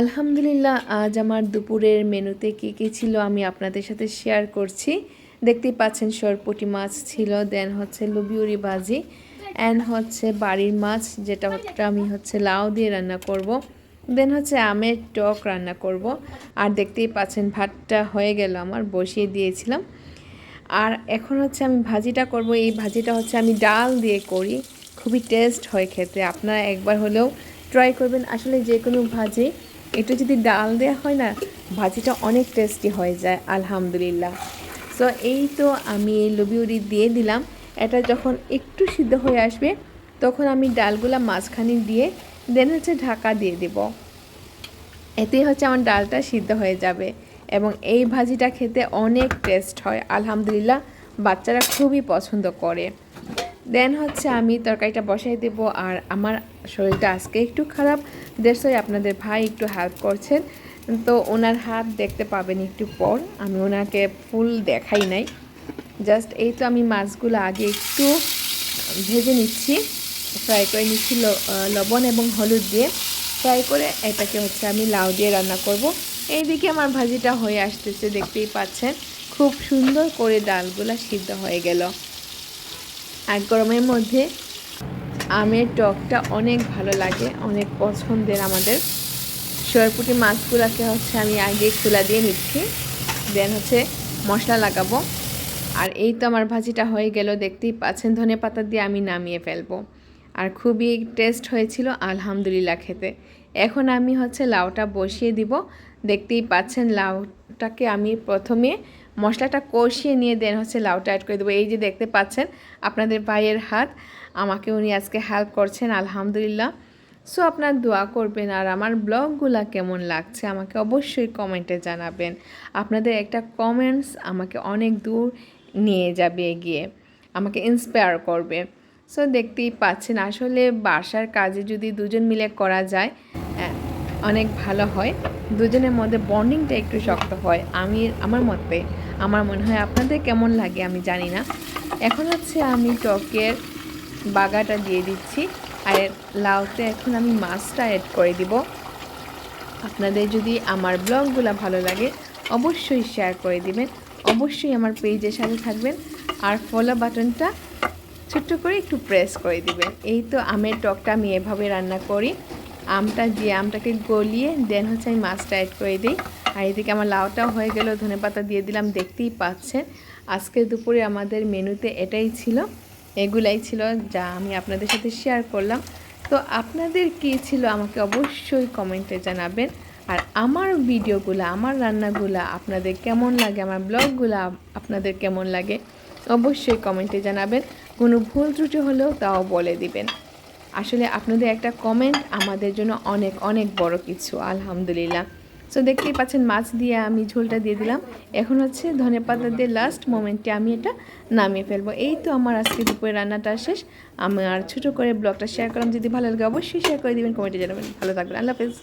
আলহামদুলিল্লাহ, আজ আমার দুপুরের মেনুতে কী কী ছিল আমি আপনাদের সাথে শেয়ার করছি। দেখতেই পাচ্ছেন সরপুটি মাছ ছিল দেন হচ্ছে লুবিউরি ভাজি অ্যান্ড হচ্ছে বাড়ির মাছ, যেটা আমি হচ্ছে লাউ দিয়ে রান্না করব। দেন হচ্ছে আমের টক রান্না করব। আর দেখতেই পাচ্ছেন ভাতটা হয়ে গেল আমার, বসিয়ে দিয়েছিলাম। আর এখন হচ্ছে আমি ভাজিটা করব। এই ভাজিটা হচ্ছে আমি ডাল দিয়ে করি, খুবই টেস্ট হয় খেতে। আপনারা একবার হলেও ট্রাই করবেন। আসলে যে কোনো ভাজি একটু যদি ডাল দেওয়া হয় না, ভাজিটা অনেক টেস্টি হয়ে যায়, আলহামদুলিল্লাহ। সো এই তো আমি এই লবিউরি দিয়ে দিলাম। এটা যখন একটু সিদ্ধ হয়ে আসবে, তখন আমি ডালগুলা মাঝখানে দিয়ে দেন হচ্ছে ঢাকা দিয়ে দেব। এতেই হচ্ছে আমার ডালটা সিদ্ধ হয়ে যাবে এবং এই ভাজিটা খেতে অনেক টেস্ট হয়, আলহামদুলিল্লাহ। বাচ্চারা খুবই পছন্দ করে। দেন হচ্ছে আমি তরকারিটা বসাই দেব আর আমার শরীরটা আজকে একটু খারাপ। দেড়শোই আপনাদের ভাই একটু হেল্প করছেন। তো ওনার হাত দেখতে পাবেন একটু পর। আমি ওনাকে ফুল দেখাই নাই। জাস্ট এই তো আমি মাছগুলো আগে একটু ভেজে নিচ্ছি। ফ্রাই করে নিচ্ছি লবণ এবং হলুদ দিয়ে। ফ্রাই করে এটাকে হচ্ছে আমি লাউ দিয়ে রান্না করব। এইদিকে আমার ভাজিটা হয়ে আসতেছে, দেখতেই পাচ্ছেন। খুব সুন্দর করে ডালগুলা সিদ্ধ হয়ে গেল। আর গরমের মধ্যে আমের টকটা অনেক ভালো লাগে, অনেক পছন্দের আমাদের। সরপুটি মাছগুলোকে হচ্ছে আমি আগে খোলা দিয়ে নিচ্ছি দেন হচ্ছে মশলা লাগাবো। আর এই তো আমার ভাজিটা হয়ে গেল, দেখতেই পাচ্ছেন, ধনে পাতা দিয়ে আমি নামিয়ে ফেলব। আর খুবই টেস্ট হয়েছিল, আলহামদুলিল্লাহ খেতে। এখন আমি হচ্ছে লাউটা বসিয়ে দিব, দেখতেই পাচ্ছেন লাউটাকে আমি প্রথমে মশলাটা কষিয়ে নিয়ে দেন হচ্ছে লাউটা অ্যাড করে দেবো। এই যে দেখতে পাচ্ছেন, আপনাদের ভাইয়ের হাত, আমাকে উনি আজকে হেল্প করছেন, আলহামদুলিল্লাহ। সো আপনার দোয়া করবেন আর আমার ব্লগগুলো কেমন লাগছে আমাকে অবশ্যই কমেন্টে জানাবেন। আপনাদের একটা কমেন্টস আমাকে অনেক দূর নিয়ে যাবে, এগিয়ে আমাকে ইন্সপায়ার করবে। সো দেখতেই পাচ্ছেন, আসলে বাসার কাজে যদি দুজন মিলে করা যায় অনেক ভালো হয়। দুজনের মধ্যে বন্ডিংটা একটু শক্ত হয়। আমি, আমার মতে, আমার মনে হয় আপনাদের কেমন লাগে আমি জানি না। এখন হচ্ছে আমি টকের বাগাটা দিয়ে দিচ্ছি। আর লাউতে এখন আমি মাছটা অ্যাড করে দিব। আপনাদের যদি আমার ব্লগগুলো ভালো লাগে, অবশ্যই শেয়ার করে দিবেন। অবশ্যই আমার পেজের সাথে থাকবেন। আর ফলো বাটনটা ছোট্ট করে একটু প্রেস করে দিবেন। এই তো আমের টকটা আমি এভাবে রান্না করি। আমটা দিয়ে আমটাকে গলিয়ে দেন হচ্ছে আমি মাছটা অ্যাড করে দিই। আর এদিকে আমার লাউটাও হয়ে গেল, ধনে পাতা দিয়ে দিলাম, দেখতেই পাচ্ছেন। আজকে দুপুরে আমাদের মেনুতে এটাই ছিল। এগুলাই ছিল যা আমি আপনাদের সাথে শেয়ার করলাম। তো আপনাদের কী ছিল আমাকে অবশ্যই কমেন্টে জানাবেন। আর আমার ভিডিওগুলো, আমার রান্নাগুলো আপনাদের কেমন লাগে, আমার ব্লগগুলো আপনাদের কেমন লাগে, অবশ্যই কমেন্টে জানাবেন। কোনো ভুল ত্রুটি হলেও তাও বলে দিবেন। আসলে আপনাদের একটা কমেন্ট আমাদের জন্য অনেক অনেক বড় কিছু, আলহামদুলিল্লাহ। সো দেখতেই পাচ্ছেন, মাছ দিয়ে আমি ঝোলটা দিয়ে দিলাম। এখন হচ্ছে ধনে পাতা দিয়ে লাস্ট মোমেন্টে আমি এটা নামিয়ে ফেলব। এই তো আমার আজকে দুপুরে রান্নাটা শেষ। আমি আর ছোটো করে ব্লগটা শেয়ার করলাম। যদি ভালো লাগে অবশ্যই শেয়ার করে দেবেন কমেন্টে জানাবেন। ভালো থাকবেন। আল্লাহ হাফেজ।